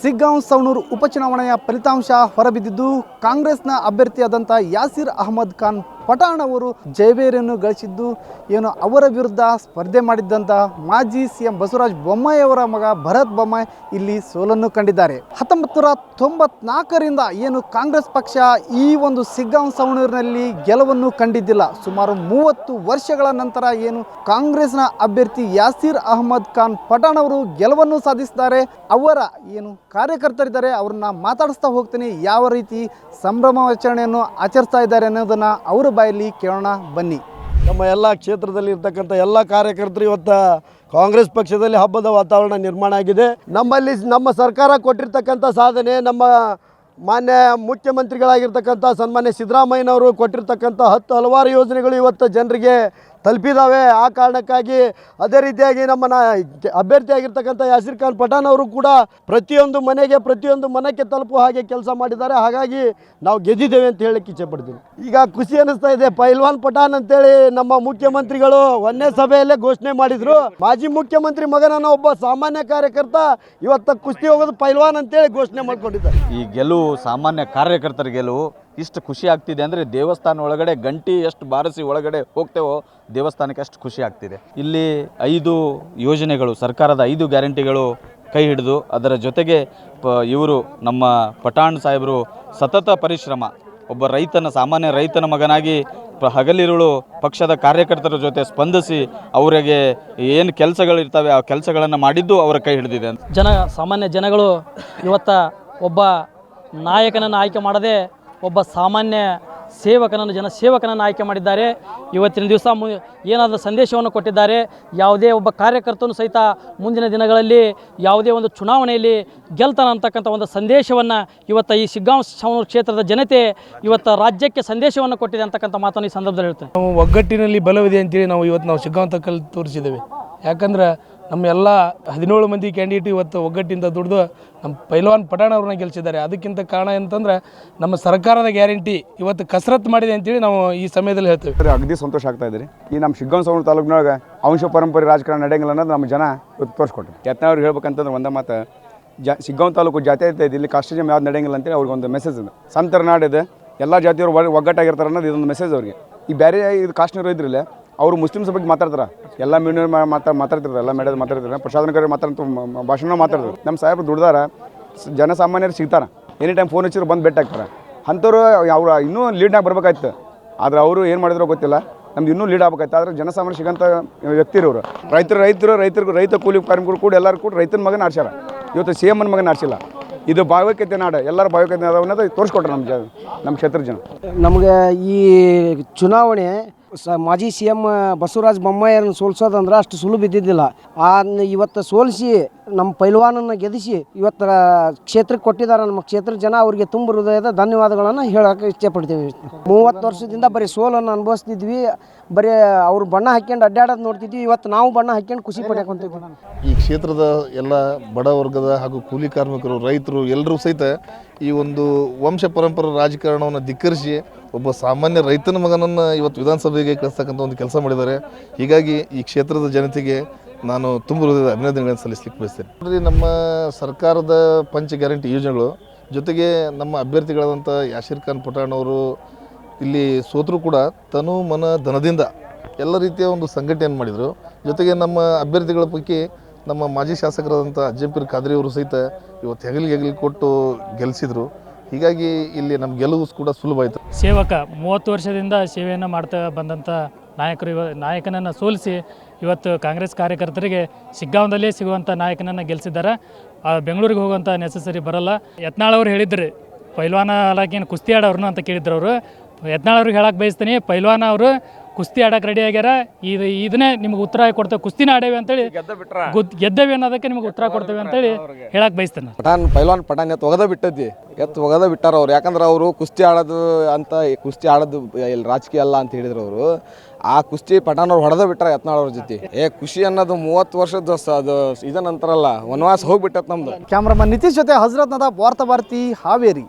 ಸಿಗ್ಗಾಂವ್ ಸವಣೂರು ಉಪಚುನಾವಣೆಯ ಫಲಿತಾಂಶ ಹೊರಬಿದ್ದಿದ್ದು ಕಾಂಗ್ರೆಸ್ನ ಅಭ್ಯರ್ಥಿಯಾದಂಥ ಯಾಸಿರ್ ಅಹಮದ್ ಖಾನ್ ಪಠಾಣ್ ಅವರು ಜಯಬೇರಿಯನ್ನು ಗಳಿಸಿದ್ದು, ಏನು ಅವರ ವಿರುದ್ಧ ಸ್ಪರ್ಧೆ ಮಾಡಿದ್ದಂತಹ ಮಾಜಿ ಸಿಎಂ ಬಸವರಾಜ ಬೊಮ್ಮಾಯಿ ಅವರ ಮಗ ಭರತ್ ಬೊಮ್ಮಾಯಿ ಇಲ್ಲಿ ಸೋಲನ್ನು ಕಂಡಿದ್ದಾರೆ. ಹತ್ತೊಂಬತ್ತು ನೂರ ತೊಂಬತ್ನಾಲ್ಕರಿಂದ ಏನು ಕಾಂಗ್ರೆಸ್ ಪಕ್ಷ ಈ ಒಂದು ಸಿಗ್ಗಾಂ ಸವಣೂರಿನಲ್ಲಿ ಗೆಲುವನ್ನು ಕಂಡಿದ್ದಿಲ್ಲ. ಸುಮಾರು ಮೂವತ್ತು ವರ್ಷಗಳ ನಂತರ ಏನು ಕಾಂಗ್ರೆಸ್ನ ಅಭ್ಯರ್ಥಿ ಯಾಸೀರ್ ಅಹಮದ್ ಖಾನ್ ಪಠಾಣ್ ಅವರು ಗೆಲುವನ್ನು ಸಾಧಿಸಿದ್ದಾರೆ. ಅವರ ಏನು ಕಾರ್ಯಕರ್ತರಿದ್ದಾರೆ, ಅವ್ರನ್ನ ಮಾತಾಡಿಸ್ತಾ ಹೋಗ್ತೀನಿ, ಯಾವ ರೀತಿ ಸಂಭ್ರಮಾಚರಣೆಯನ್ನು ಆಚರಿಸ್ತಾ ಇದ್ದಾರೆ ಅನ್ನೋದನ್ನು ಅವರ ಬಾಯಲ್ಲಿ ಕೇಳೋಣ, ಬನ್ನಿ. ನಮ್ಮ ಎಲ್ಲ ಕ್ಷೇತ್ರದಲ್ಲಿ ಇರ್ತಕ್ಕಂಥ ಎಲ್ಲ ಕಾರ್ಯಕರ್ತರು ಇವತ್ತು ಕಾಂಗ್ರೆಸ್ ಪಕ್ಷದಲ್ಲಿ ಹಬ್ಬದ ವಾತಾವರಣ ನಿರ್ಮಾಣ ಆಗಿದೆ. ನಮ್ಮಲ್ಲಿ ನಮ್ಮ ಸರ್ಕಾರ ಕೊಟ್ಟಿರ್ತಕ್ಕಂಥ ಸಾಧನೆ, ನಮ್ಮ ಮಾನ್ಯ ಮುಖ್ಯಮಂತ್ರಿಗಳಾಗಿರ್ತಕ್ಕಂಥ ಸನ್ಮಾನ್ಯ ಸಿದ್ದರಾಮಯ್ಯನವರು ಕೊಟ್ಟಿರ್ತಕ್ಕಂಥ ಹತ್ತು ಹಲವಾರು ಯೋಜನೆಗಳು ಇವತ್ತು ಜನರಿಗೆ ತಲುಪಿದಾವೆ. ಆ ಕಾರಣಕ್ಕಾಗಿ ಅದೇ ರೀತಿಯಾಗಿ ನಮ್ಮ ನಾ ಅಭ್ಯರ್ಥಿ ಆಗಿರ್ತಕ್ಕಂಥ ಯಾಸಿರ್ ಖಾನ್ ಪಠಾಣ್ ಅವರು ಕೂಡ ಪ್ರತಿಯೊಂದು ಮನೆಗೆ, ಪ್ರತಿಯೊಂದು ಮನಕ್ಕೆ ತಲುಪುವ ಹಾಗೆ ಕೆಲಸ ಮಾಡಿದ್ದಾರೆ. ಹಾಗಾಗಿ ನಾವು ಗೆದ್ದಿದ್ದೇವೆ ಅಂತ ಹೇಳಕ್ಕೆ ಇಚ್ಛೆ ಪಡ್ತೀವಿ ಈಗ ಖುಷಿ ಅನಿಸ್ತಾ ಇದೆ. ಪೈಲ್ವಾನ್ ಪಠಾಣ್ ಅಂತೇಳಿ ನಮ್ಮ ಮುಖ್ಯಮಂತ್ರಿಗಳು ಒಂದೇ ಸಭೆಯಲ್ಲೇ ಘೋಷಣೆ ಮಾಡಿದ್ರು. ಮಾಜಿ ಮುಖ್ಯಮಂತ್ರಿ ಮಗನನ್ನ ಒಬ್ಬ ಸಾಮಾನ್ಯ ಕಾರ್ಯಕರ್ತ ಇವತ್ತ ಕುಸ್ತಿ ಹೋಗೋದು ಪೈಲ್ವಾನ್ ಅಂತೇಳಿ ಘೋಷಣೆ ಮಾಡ್ಕೊಂಡಿದ್ದಾರೆ. ಈ ಗೆಲುವು ಸಾಮಾನ್ಯ ಕಾರ್ಯಕರ್ತರ ಗೆಲುವು ಇಷ್ಟು ಖುಷಿ ಆಗ್ತಿದೆ ಅಂದರೆ ದೇವಸ್ಥಾನ ಒಳಗಡೆ ಗಂಟಿ ಎಷ್ಟು ಬಾರಿಸಿ ಒಳಗಡೆ ಹೋಗ್ತೇವೋ ದೇವಸ್ಥಾನಕ್ಕೆ ಅಷ್ಟು ಖುಷಿ ಆಗ್ತಿದೆ. ಇಲ್ಲಿ ಐದು ಯೋಜನೆಗಳು, ಸರ್ಕಾರದ ಐದು ಗ್ಯಾರಂಟಿಗಳು ಕೈ ಹಿಡಿದು ಅದರ ಜೊತೆಗೆ ಪ ಇವರು ನಮ್ಮ ಪಠಾಣ್ ಸಾಹೇಬರು ಸತತ ಪರಿಶ್ರಮ. ಒಬ್ಬ ರೈತನ, ಸಾಮಾನ್ಯ ರೈತನ ಮಗನಾಗಿ ಹಗಲಿರುಳು ಪಕ್ಷದ ಕಾರ್ಯಕರ್ತರ ಜೊತೆ ಸ್ಪಂದಿಸಿ ಅವರಿಗೆ ಏನು ಕೆಲಸಗಳಿರ್ತವೆ ಆ ಕೆಲಸಗಳನ್ನು ಮಾಡಿದ್ದು ಅವರ ಕೈ ಹಿಡಿದಿದೆ. ಜನ, ಸಾಮಾನ್ಯ ಜನಗಳು ಇವತ್ತ ಒಬ್ಬ ನಾಯಕನನ್ನು ಆಯ್ಕೆ ಮಾಡದೆ ಒಬ್ಬ ಸಾಮಾನ್ಯ ಸೇವಕನನ್ನು, ಜನ ಸೇವಕನನ್ನು ಆಯ್ಕೆ ಮಾಡಿದ್ದಾರೆ. ಇವತ್ತಿನ ದಿವಸ ಮು, ಏನಾದರೂ ಸಂದೇಶವನ್ನು ಕೊಟ್ಟಿದ್ದಾರೆ. ಯಾವುದೇ ಒಬ್ಬ ಕಾರ್ಯಕರ್ತನು ಸಹಿತ ಮುಂದಿನ ದಿನಗಳಲ್ಲಿ ಯಾವುದೇ ಒಂದು ಚುನಾವಣೆಯಲ್ಲಿ ಗೆಲ್ತಾನ ಅಂತಕ್ಕಂಥ ಒಂದು ಸಂದೇಶವನ್ನು ಇವತ್ತು ಈ ಶಿಗ್ಗಾಂವ್ ಕ್ಷೇತ್ರದ ಜನತೆ ಇವತ್ತು ರಾಜ್ಯಕ್ಕೆ ಸಂದೇಶವನ್ನು ಕೊಟ್ಟಿದೆ ಅಂತಕ್ಕಂಥ ಮಾತನ್ನು ಈ ಸಂದರ್ಭದಲ್ಲಿ ಹೇಳ್ತೇವೆ ನಾವು ಒಗ್ಗಟ್ಟಿನಲ್ಲಿ ಬಲವಿದೆ ಅಂತೇಳಿ ನಾವು ಇವತ್ತು ನಾವು ಸಿಗ್ಗಾಂತಕ್ಕಲ್ಲಿ ತೋರಿಸಿದ್ದೇವೆ. ಯಾಕಂದ್ರೆ ನಮ್ಮ ಎಲ್ಲ ಹದಿನೇಳು ಮಂದಿ ಕ್ಯಾಂಡಿಡೇಟ್ ಇವತ್ತು ಒಗ್ಗಟ್ಟಿಂದ ದುಡಿದು ನಮ್ಮ ಪೈಲ್ವಾನ್ ಪಟಾಣ ಅವ್ರನ್ನ ಗೆಲ್ಸಿದ್ದಾರೆ. ಅದಕ್ಕಿಂತ ಕಾರಣ ಅಂತಂದ್ರೆ ನಮ್ಮ ಸರ್ಕಾರದ ಗ್ಯಾರಂಟಿ ಇವತ್ತು ಕಸರತ್ ಮಾಡಿದೆ ಅಂತೇಳಿ ನಾವು ಈ ಸಮಯದಲ್ಲಿ ಹೇಳ್ತೇವೆ. ಅಗದಿ ಸಂತೋಷ ಆಗ್ತಾ ಇದ್ರಿ ಈ ನಮ್ಮ ಶಿಗ್ಗಾಂವ್ ಸವಣ ತಾಲೂಕಿನೊಳಗೆ ಅಂಶ ಪರಂಪರೆ ರಾಜಕಾರಣ ನಡೆಯಂಗಿಲ್ಲ ಅನ್ನೋದು ನಮ್ಮ ಜನ ಇವತ್ತು ತೋರಿಸ್ಕೊಟ್ರು. ಯತ್ನವ್ರು ಹೇಳ್ಬೇಕಂತಂದ್ರೆ ಒಂದೇ ಮಾತು, ಜಾ, ಶಿಗ್ಗಾಂವ್ ತಾಲೂಕು ಜಾತಿ ಇದೆ ಇಲ್ಲಿ ಕಾಸ್ಟಿಜಮ್ ಯಾವ್ದು ನಡೆಯಂಗಿಲ್ಲ ಅಂತೇಳಿ ಅವ್ರಿಗೆ ಒಂದು ಮೆಸೇಜ್ ಇದೆ. ಸಂತರ ನಾಡಿದೆ ಎಲ್ಲ ಜಾತಿಯವರು ಒಗ್ಗಟ್ಟಾಗಿರ್ತಾರೆ ಅನ್ನೋದು ಇದೊಂದು ಮೆಸೇಜ್ ಅವ್ರಿಗೆ. ಈ ಬೇರೆ ಇದು ಕಾಶ್ಮೀರ ಇದ್ರಲ್ಲ ಅವರು ಮುಸ್ಲಿಮ್ಸ್ ಬಗ್ಗೆ ಮಾತಾಡ್ತಾರೆ. ಎಲ್ಲ ಮೀನು ಮಾತಾ ಎಲ್ಲ ಮೇಡದ ಮಾತಾಡ್ತಾರೆ ಪ್ರಸಾದನಕರ ಮಾತಾಡ್ತು ಭಾಷಣ ಮಾತಾಡ್ತಾರೆ. ನಮ್ಮ ಸಾಹೇಬ್ರು ದುಡ್ದಾರ ಜನಸಾಮಾನ್ಯರು ಸಿಗ್ತಾರೆ. ಎನಿ ಟೈಮ್ ಫೋನ್ ಹಚ್ಚಿದ್ರು ಬಂದು ಭೇಟಿ ಆಗ್ತಾರೆ. ಅಂಥವ್ರು ಅವ್ರು ಇನ್ನೂ ಲೀಡ್ನಾಗ ಬರ್ಬೇಕಾಯ್ತು. ಆದ್ರೆ ಅವರು ಏನು ಮಾಡಿದ್ರೋ ಗೊತ್ತಿಲ್ಲ. ನಮ್ದು ಇನ್ನೂ ಲೀಡ್ ಆಗ್ಬೇಕಾಯ್ತು. ಆದ್ರೆ ಜನಸಾಮಾನ್ಯ ಸಿಗೋಂಥ ವ್ಯಕ್ತಿ ಇರೋರು ರೈತರು ರೈತರು, ರೈತರಿಗೂ ರೈತ ಕೂಲಿ ಕಾರ್ಮಿಕರು ಕೂಡ ಎಲ್ಲರೂ ಕೂಡ ರೈತನ ಮಗನ ಆಡ್ಸ್ಯಾರ. ಇವತ್ತು ಸಿ ಎಮ್ಮನ ಮಗನ ಆಡ್ಸಿಲ್ಲ. ಇದು ಭಾವೈಕ್ಯತೆ ನಾಡು. ಎಲ್ಲರ ಭಾವೈಕ್ಯತೆ ಅನ್ನೋದು ತೋರಿಸ್ಕೊಟ್ರು ನಮ್ಮ ಜನ ನಮ್ಮ ಕ್ಷೇತ್ರದ ಜನ. ನಮಗೆ ಈ ಚುನಾವಣೆ ಸ ಮಾಜಿ ಸಿ ಎಂ ಬಸವರಾಜ ಬೊಮ್ಮಾಯಿಯನ್ನು ಸೋಲ್ಸೋದಂದ್ರೆ ಅಷ್ಟು ಸುಲಭ ಇದ್ದಿದ್ದಿಲ್ಲ. ಆ ಇವತ್ತು ಸೋಲಿಸಿ ನಮ್ಮ ಪೈಲ್ವಾನನ್ನು ಗೆದಿಸಿ ಇವತ್ತು ಕ್ಷೇತ್ರಕ್ಕೆ ಕೊಟ್ಟಿದ್ದಾರೆ ನಮ್ಮ ಕ್ಷೇತ್ರ ಜನ, ಅವರಿಗೆ ತುಂಬ ಹೃದಯದ ಧನ್ಯವಾದಗಳನ್ನು ಹೇಳೋಕೆ ಇಷ್ಟಪಡ್ತೀವಿ. ಮೂವತ್ತು ವರ್ಷದಿಂದ ಬರೀ ಸೋಲನ್ನು ಅನುಭವಿಸ್ತಿದ್ವಿ. ಬರೀ ಅವ್ರು ಬಣ್ಣ ಹಾಕ್ಕೊಂಡು ಅಡ್ಡಾಡೋದು ನೋಡ್ತಿದ್ವಿ. ಇವತ್ತು ನಾವು ಬಣ್ಣ ಹಾಕ್ಯಂಡು ಖುಷಿ ಪಡ್ಯಾಕೊಂತೀವಿ ಕ್ಷೇತ್ರದ ಎಲ್ಲ ಬಡ ವರ್ಗದ ಹಾಗೂ ಕೂಲಿ ಕಾರ್ಮಿಕರು, ರೈತರು ಎಲ್ಲರೂ ಸಹಿತ ಈ ಒಂದು ವಂಶ ಪರಂಪರೆ ರಾಜಕಾರಣವನ್ನು ಧಿಕ್ಕರಿಸಿ ಒಬ್ಬ ಸಾಮಾನ್ಯ ರೈತನ ಮಗನನ್ನು ಇವತ್ತು ವಿಧಾನಸಭೆಗೆ ಕಳಿಸ್ತಕ್ಕಂಥ ಒಂದು ಕೆಲಸ ಮಾಡಿದ್ದಾರೆ. ಹೀಗಾಗಿ ಈ ಕ್ಷೇತ್ರದ ಜನತೆಗೆ ನಾನು ತುಂಬ ಹೃದಯದ ಅಭಿನಂದನೆಗಳನ್ನು ಸಲ್ಲಿಸಲಿಕ್ಕೆ ಬಯಸ್ತೇನೆ. ನಮ್ಮ ಸರ್ಕಾರದ ಪಂಚ ಗ್ಯಾರಂಟಿ ಯೋಜನೆಗಳು, ಜೊತೆಗೆ ನಮ್ಮ ಅಭ್ಯರ್ಥಿಗಳಾದಂಥ ಯಾಶೀರ್ ಖಾನ್ ಪಠಾಣ್ ಅವರು ಇಲ್ಲಿ ಸೋತರೂ ಕೂಡ ತನು ಮನ ಧನದಿಂದ ಎಲ್ಲ ರೀತಿಯ ಒಂದು ಸಂಘಟನೆಯನ್ನು ಮಾಡಿದರು. ಜೊತೆಗೆ ನಮ್ಮ ಅಭ್ಯರ್ಥಿಗಳ ಪೈಕಿ ನಮ್ಮ ಮಾಜಿ ಶಾಸಕರಾದಂಥ ಅಜ್ಜಂಪೀರ್ ಖಾದ್ರಿ ಅವರು ಸಹಿತ ಇವತ್ತು ಹೆಗಲಿಗೆ ಹೆಗಲಿ ಕೊಟ್ಟು ಗೆಲ್ಲಿಸಿದ್ರು ಹೀಗಾಗಿ ಇಲ್ಲಿ ನಮ್ಮ ಗೆಲುವು ಕೂಡ ಸುಲಭ ಆಯಿತು. ಸೇವಕ, ಮೂವತ್ತು ವರ್ಷದಿಂದ ಸೇವೆಯನ್ನು ಮಾಡ್ತಾ ಬಂದಂಥ ನಾಯಕರು ಇವ, ನಾಯಕನನ್ನು ಸೋಲಿಸಿ ಇವತ್ತು ಕಾಂಗ್ರೆಸ್ ಕಾರ್ಯಕರ್ತರಿಗೆ ಶಿಗ್ಗಾಂವದಲ್ಲೇ ಸಿಗುವಂಥ ನಾಯಕನನ್ನು ಗೆಲ್ಲಿಸಿದ್ದಾರೆ ಬೆಂಗಳೂರಿಗೆ ಹೋಗುವಂಥ ನೆಸಸರಿ ಬರಲ್ಲ. ಯತ್ನಾಳ್ ಅವ್ರು ಹೇಳಿದ್ರಿ, ಪೈಲ್ವಾನ ಇಲಾಖೆಯನ್ನು ಕುಸ್ತಿ ಆಡೋರು ಅಂತ ಕೇಳಿದ್ರು ಅವರು. ಯತ್ನಾಳ್ ಅವ್ರಿಗೆ ಹೇಳಕ್ಕೆ ಬಯಸ್ತೀನಿ, ಪೈಲ್ವಾನ ಅವರು ಕುಸ್ತಿ ಆಡಕ್ಕೆ ರೆಡಿ ಆಗ್ಯಾರ. ಇದು ಇದನ್ನೇ ನಿಮ್ಗೆ ಉತ್ತರ ಕೊಡ್ತೇವೆ. ಕುಸ್ತಿನ ಆಡೇವಿ ಅಂತೇಳಿ ಗುದ್ ಗೆದ್ದೇವೆ ಅನ್ನೋದಕ್ಕೆ ನಿಮ್ಗೆ ಉತ್ತರ ಕೊಡ್ತೇವೆ ಅಂತೇಳಿ ಹೇಳಕ್ ಬಯಸ್ತೇನೆ ಪಠಾನ್ ಪೈಲ್ವಾನ್ ಪಠಾನ್ ಎತ್ತು ಒಗದ ಬಿಟ್ಟದ್ದಿ. ಎತ್ತು ಒಗದ ಬಿಟ್ಟಾರ ಅವ್ರು. ಯಾಕಂದ್ರೆ ಅವರು ಕುಸ್ತಿ ಆಡೋದು ಅಂತ ಕುಸ್ತಿ ಆಡೋದು ಇಲ್ಲಿ ರಾಜಕೀಯ ಅಲ್ಲ ಅಂತ ಹೇಳಿದ್ರು ಅವರು. ಆ ಕುಸ್ತಿ ಪಠಾನ್ ಅವ್ರು ಹೊಡೆದ ಬಿಟ್ಟಾರ ಯತ್ನಾಳ್ ಅವ್ರ ಜೊತೆ. ಏ ಖುಷಿ ಅನ್ನೋದು ಮೂವತ್ತು ವರ್ಷದ ಸ- ಅದು ಇದನ್ನಂತಾರಲ್ಲ ವನವಾಸ ಹೋಗ್ಬಿಟ್ಟತ್ ನಮ್ದು. ಕ್ಯಾಮ್ರಾಮನ್ ನಿತೀಶ್ ಜೊತೆ ಹಜರತ್ ನದಾಬ್ ವಾರ್ತಾ ಭಾರತಿ ಹಾವೇರಿ.